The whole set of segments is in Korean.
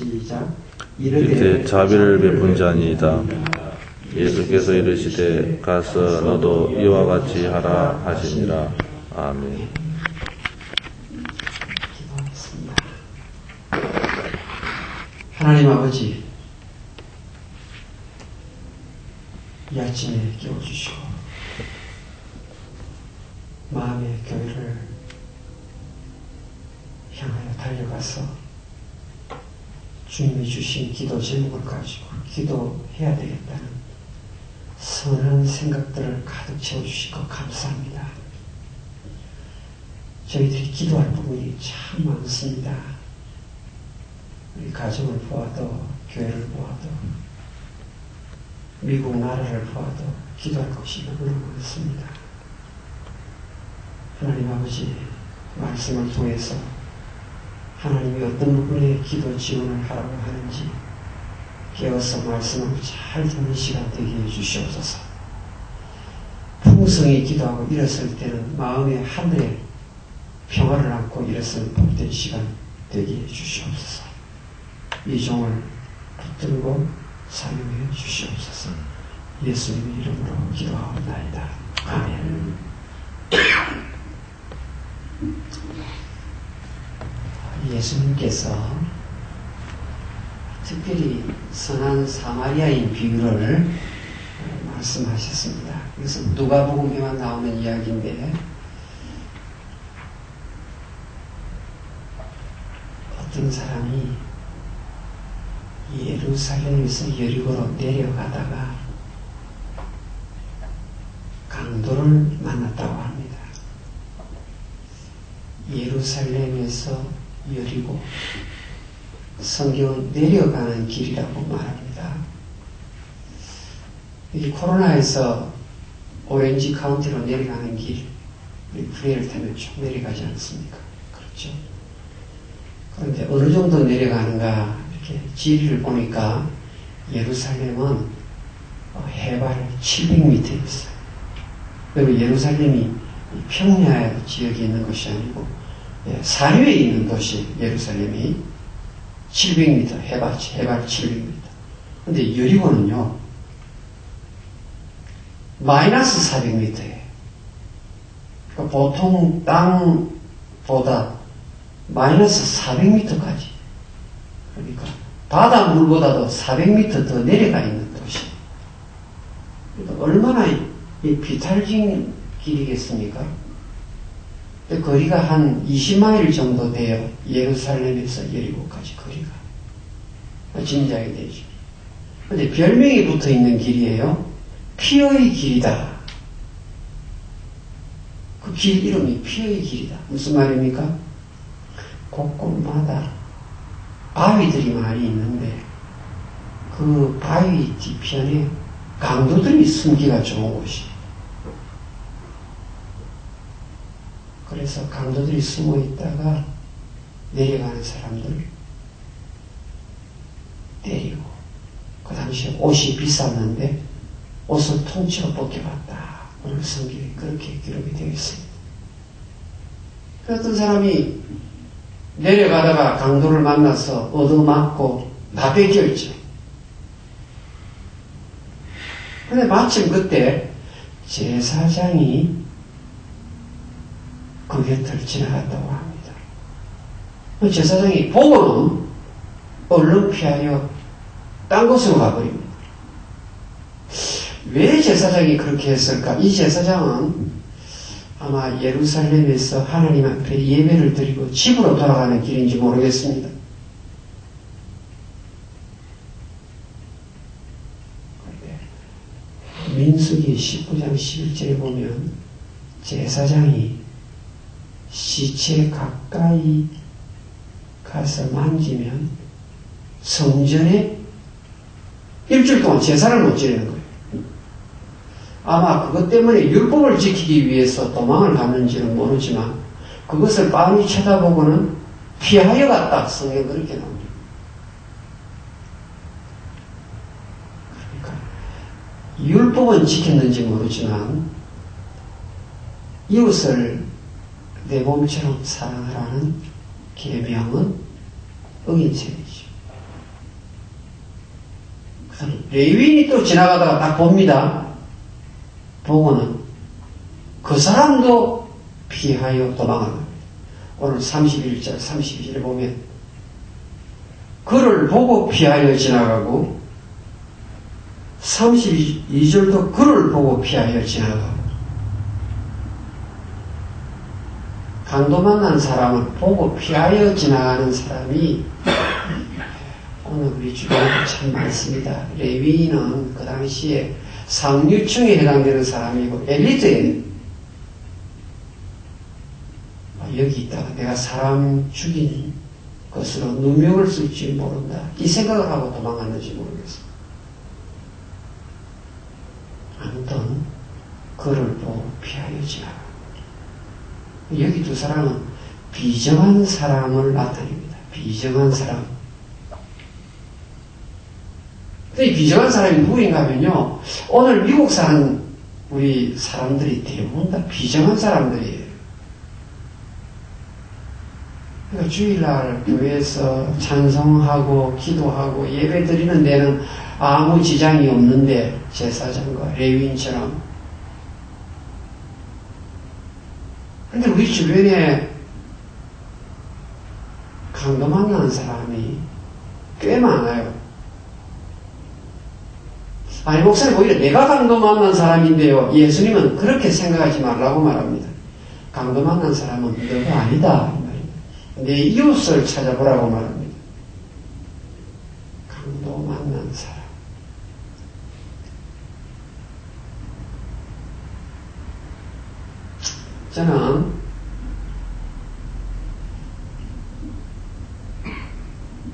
시작. 이때 자비를 베푼 자니이다. 예수께서 이르시되 가서 너도 이와 같이 하라 하시니라. 아멘. 하나님 아버지, 이 아침에 깨워주시고, 마음의 교회를 향하여 달려가서 주님이 주신 기도 제목을 가지고 기도해야 되겠다는 선한 생각들을 가득 채워주시고 감사합니다. 저희들이 기도할 부분이 참 많습니다. 우리 가정을 보아도, 교회를 보아도, 미국 나라를 보아도 기도할 것이 너무나 많습니다. 하나님 아버지, 말씀을 통해서 하나님이 어떤 부분에 기도 지원을 하라고 하는지 깨어서 말씀을 잘 듣는 시간 되게 해주시옵소서. 풍성히 기도하고 일었을 때는 마음의 하늘에 평화를 안고 일어서는 복된 시간 되게 해주시옵소서. 이 종을 붙들고 사용해 주시옵소서. 예수님의 이름으로 기도하옵나이다. 아멘. 예수님께서 특별히 선한 사마리아인 비유를 말씀하셨습니다. 이것은 누가복음에만 나오는 이야기인데 어떤 사람이 예루살렘에서 여리고로 내려가다가 강도를 만났다고 합니다. 예루살렘에서 여리고 성경은 내려가는 길이라고 말합니다. 이 코로나에서 오렌지 카운티로 내려가는 길, 우리 플레이를 타면 쭉 내려가지 않습니까? 그렇죠? 그런데 어느 정도 내려가는가 이렇게 지리를 보니까 예루살렘은 해발 700m 있어요. 그리고 예루살렘이 평야 지역에 있는 것이 아니고 사류에 있는 도시 예루살렘이 700m 해발 해발 700m. 근데 여리고는요 마이너스 400m예요. 그러니까 보통 땅보다 마이너스 400m까지. 그러니까 바다 물보다도 400m 더 내려가 있는 도시. 그러니까 얼마나 이 비탈진 길이겠습니까? 거리가 한 20마일 정도 돼요. 예루살렘에서 여리고까지 거리가. 짐작이 되죠. 근데 별명이 붙어 있는 길이에요. 피어의 길이다. 그 길 이름이 피어의 길이다. 무슨 말입니까? 곳곳마다 바위들이 많이 있는데 그 바위 뒤편에 강도들이 숨기가 좋은 곳이 그래서 강도들이 숨어 있다가 내려가는 사람들 때리고 그 당시에 옷이 비쌌는데 옷을 통째로 벗겨봤다. 오늘 성경에 그렇게 기록이 되어 있습니다. 그 어떤 사람이 내려가다가 강도를 만나서 얻어맞고 다 뺏겼죠. 근데 마침 그때 제사장이 그 곁을 지나갔다고 합니다. 그 제사장이 보고는 얼른 피하여 딴 곳으로 가버립니다. 왜 제사장이 그렇게 했을까? 이 제사장은 아마 예루살렘에서 하나님 앞에 예배를 드리고 집으로 돌아가는 길인지 모르겠습니다. 민수기 19장 11절에 보면 제사장이 시체 가까이 가서 만지면 성전에 일주일 동안 제사를 못 지내는 거예요. 아마 그것 때문에 율법을 지키기 위해서 도망을 갔는지는 모르지만 그것을 빤히 쳐다보고는 피하여 갔다. 성경 그렇게 나옵니다. 그러니까 율법은 지켰는지 모르지만 이웃을 내 몸처럼 사랑하라는 계명은 어긴 셈이죠. 레위인이 또 지나가다가 딱 봅니다. 보고는 그 사람도 피하여 도망하는 겁니다. 오늘 31절, 32절에 보면 그를 보고 피하여 지나가고 32절도 그를 보고 피하여 지나가고 강도 만 난 사람을 보고 피하여 지나가는 사람이 오늘 우리 주변에 참 많습니다. 레위인은 그 당시에 상류층에 해당되는 사람이고 엘리트에 아, 여기 있다가 내가 사람 죽인 것으로 누명을 쓸지 모른다. 이 생각을 하고 도망갔는지 모르겠어. 아무튼 그를 보고 피하여 지나가. 여기 두 사람은 비정한 사람을 나타냅니다. 비정한 사람. 근데 비정한 사람이 누구인가 하면요. 오늘 미국 사는 우리 사람들이 대부분 다 비정한 사람들이에요. 그러니까 주일날 교회에서 찬송하고 기도하고 예배 드리는 데는 아무 지장이 없는데 제사장과 레위인처럼 근데 우리 주변에 강도 만나는 사람이 꽤 많아요. 아니, 목사님, 오히려 내가 강도 만난 사람인데요. 예수님은 그렇게 생각하지 말라고 말합니다. 강도 만난 사람은 너가 아니다. 내 이웃을 찾아보라고 말합니다. 강도 만난 사람. 저는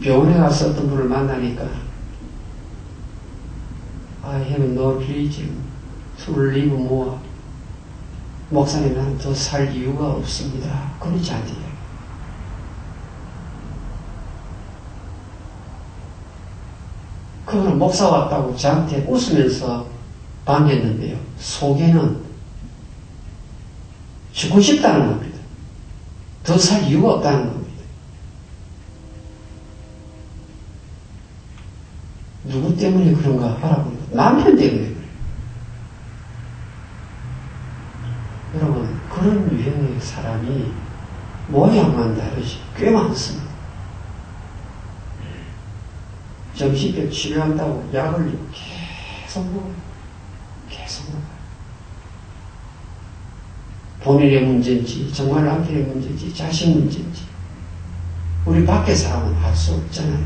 병원에 가서 어떤 분을 만나니까 I have no reason to live more. 목사님 나는 더살 이유가 없습니다. 그러지 않대요. 그거는 목사 왔다고 저한테 웃으면서 반겼는데요. 속에는 죽고 싶다는 겁니다. 더 살 이유가 없다는 겁니다. 누구 때문에 그런가 바라보니까 남편 때문에 그래요. 여러분, 그런 유형의 사람이 모양만 다르지 꽤 많습니다. 정신병 치료한다고 약을 계속 먹어요. 계속 먹어요. 본인의 문제인지, 정말 남편의 문제인지, 자식 문제인지, 우리 밖에 사람은 알 수 없잖아요.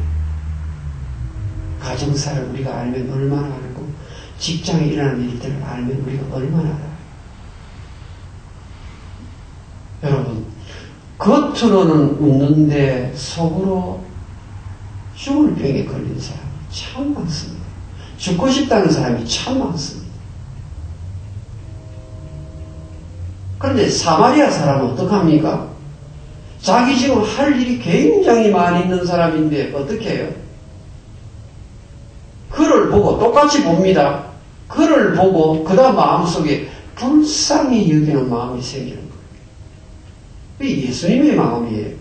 가정사를 우리가 알면 얼마나 알고, 직장에 일어나는 일들을 알면 우리가 얼마나 알아요. 여러분, 겉으로는 웃는데 속으로 죽을 병에 걸린 사람이 참 많습니다. 죽고 싶다는 사람이 참 많습니다. 그런데 사마리아 사람은 어떡합니까? 자기 지금 할 일이 굉장히 많이 있는 사람인데 어떻게 해요? 그를 보고 똑같이 봅니다. 그를 보고 그 다음 마음속에 불쌍히 여기는 마음이 생기는 거예요. 예수님의 마음이에요.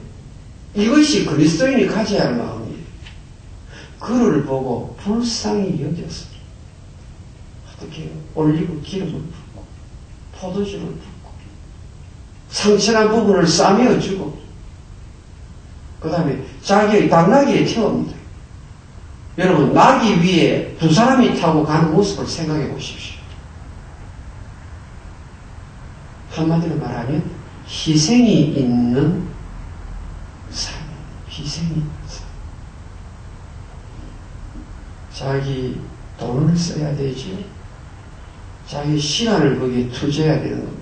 이것이 그리스도인이 가져야 할 마음이에요. 그를 보고 불쌍히 여겼어. 어떻게 해요? 올리브 기름을 붓고 포도주를 붓고 상처난 부분을 싸매어 주고 그 다음에 자기의 당나귀에 태웁니다. 여러분 나귀 위에 두 사람이 타고 가는 모습을 생각해 보십시오. 한마디로 말하면 희생이 있는 삶, 희생이 있는 삶. 자기 돈을 써야 되지. 자기 시간을 거기에 투자해야 되는 겁니다.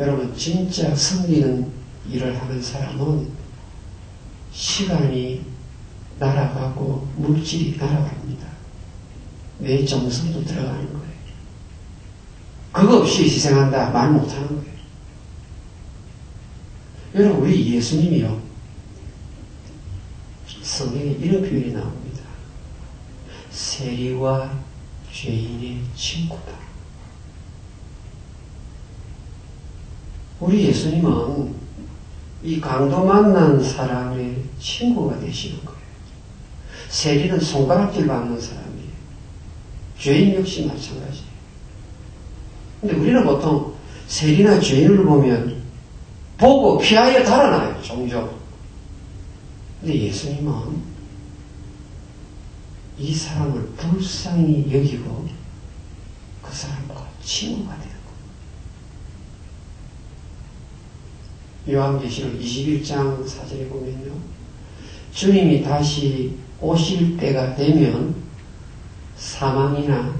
여러분, 진짜 승리는 일을 하는 사람은 시간이 날아가고 물질이 날아갑니다. 내 정성도 들어가는 거예요. 그거 없이 희생한다 말 못하는 거예요. 여러분 우리 예수님이요. 성경에 이런 표현이 나옵니다. 세리와 죄인의 친구다. 우리 예수님은 이 강도 만난 사람의 친구가 되시는 거예요. 세리는 손가락질 받는 사람이에요. 죄인 역시 마찬가지예요. 근데 우리는 보통 세리나 죄인을 보면 보고 피하여 달아나요, 종종. 근데 예수님은 이 사람을 불쌍히 여기고 그 사람과 친구가 거예요. 요한계시록 21장 사절에 보면요. 주님이 다시 오실 때가 되면 사망이나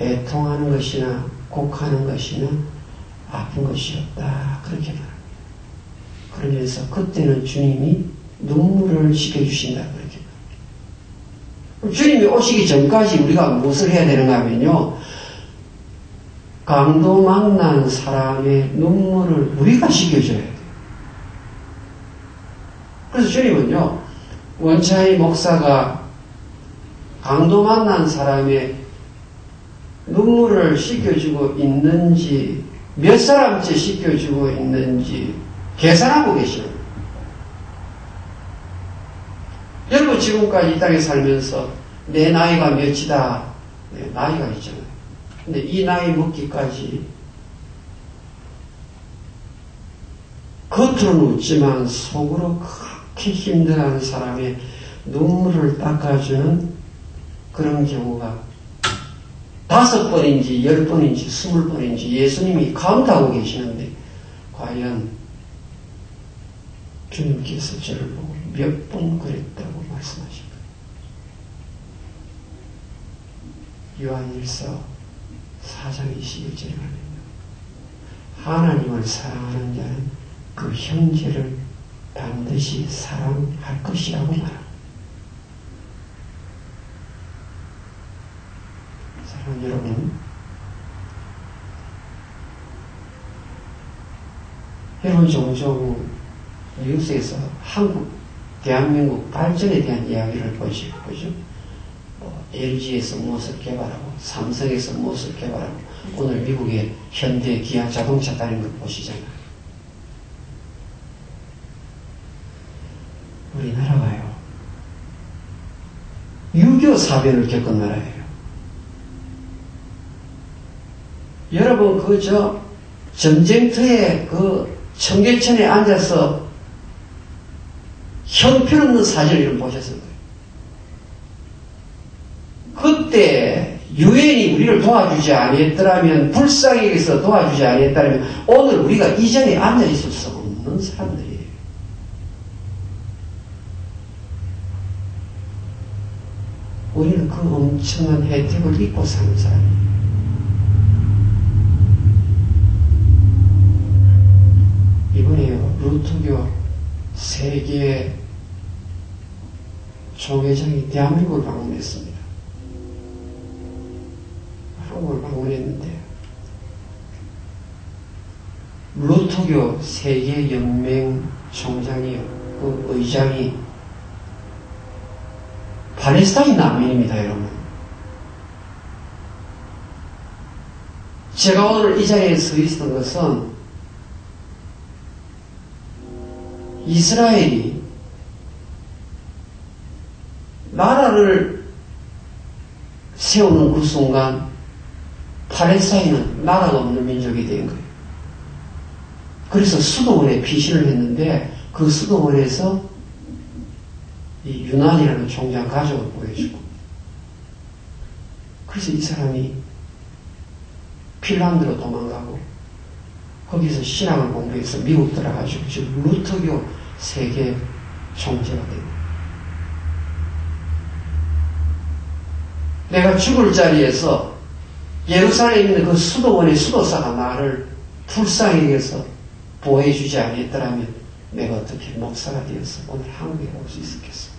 애통하는 것이나 곡하는 것이나 아픈 것이 없다. 그렇게 말합니다. 그러면서 그때는 주님이 눈물을 식혀주신다. 그렇게 말합니다. 주님이 오시기 전까지 우리가 무엇을 해야 되는가 하면요. 강도 만난 사람의 눈물을 우리가 식혀줘야 돼요. 그래서 주님은요, 원차의 목사가 강도 만난 사람의 눈물을 씻겨주고 있는지, 몇 사람째 씻겨주고 있는지 계산하고 거예요. 여러분 지금까지 이 땅에 살면서 내 나이가 몇이다. 네, 나이가 있잖아요. 근데 이 나이 먹기까지 겉으로는 웃지만 속으로 그렇게 힘들어하는 사람의 눈물을 닦아주는 그런 경우가 다섯 번인지 열 번인지 스물 번인지 예수님이 카운트하고 계시는데 과연 주님께서 저를 보고 몇 번 그랬다고 말씀하십니까? 요한일서 4장 21절에 말합니다. 하나님을 사랑하는 자는 그 형제를 반드시 사랑할 것이라고 말합니다. 사랑하는 여러분, 여러분 종종 뉴스에서 한국, 대한민국 발전에 대한 이야기를 보시, 보죠. 뭐 LG에서 무엇을 개발하고, 삼성에서 무엇을 개발하고, 오늘 미국의 현대 기아 자동차 다니는 걸 보시잖아요. 우리나라가요. 유교 사변을 겪은 나라예요. 여러분, 그, 저, 전쟁터에 그 청계천에 앉아서 형편없는 사진을 좀 보셨을 거예요. 그 때 유엔이 우리를 도와주지 아니했더라면 불쌍히 여기서 도와주지 아니했다면 오늘 우리가 이 자리에 앉아 있을 수 없는 사람들이에요. 우리는 그 엄청난 혜택을 입고 사는 사람이에요. 이번에요, 루트교 세계 총회장이 대한민국을 방문했습니다. 한국을 방문했는데, 루트교 세계연맹 총장이요, 그 의장이 팔레스타인 난민입니다, 여러분. 제가 오늘 이 자리에 서 있었던 것은 이스라엘이 나라를 세우는 그 순간 팔레스타인은 나라가 없는 민족이 된 거예요. 그래서 수도원에 피신을 했는데 그 수도원에서 이 유난이라는 총장 가족을 보여주고 그래서 이 사람이 핀란드로 도망가고 거기서 신학을 공부해서 미국 들어가지고 지금 루터교 세계 총재가 됩니다. 내가 죽을 자리에서 예루살렘에 있는 그 수도원의 수도사가 나를 불쌍히 여겨서 보호해주지 않았더라면 내가 어떻게 목사가 되어서 오늘 한국에 올 수 있었겠어.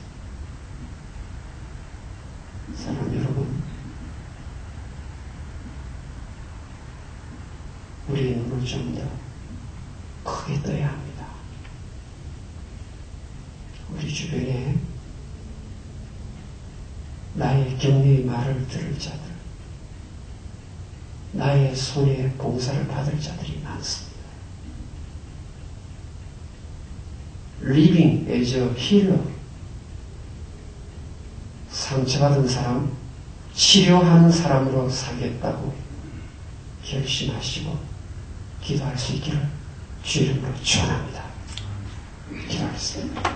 사랑 여러분, 우리의 눈을 좀 더 크게 떠야 합니다. 우리 주변에 나의 격려의 말을 들을 자들, 나의 손에 봉사를 받을 자들이 많습니다. living as a healer. 상처받은 사람, 치료하는 사람으로 살겠다고 결심하시고 기도할 수 있기를 주의 이름으로 축원합니다. 기도하겠습니다.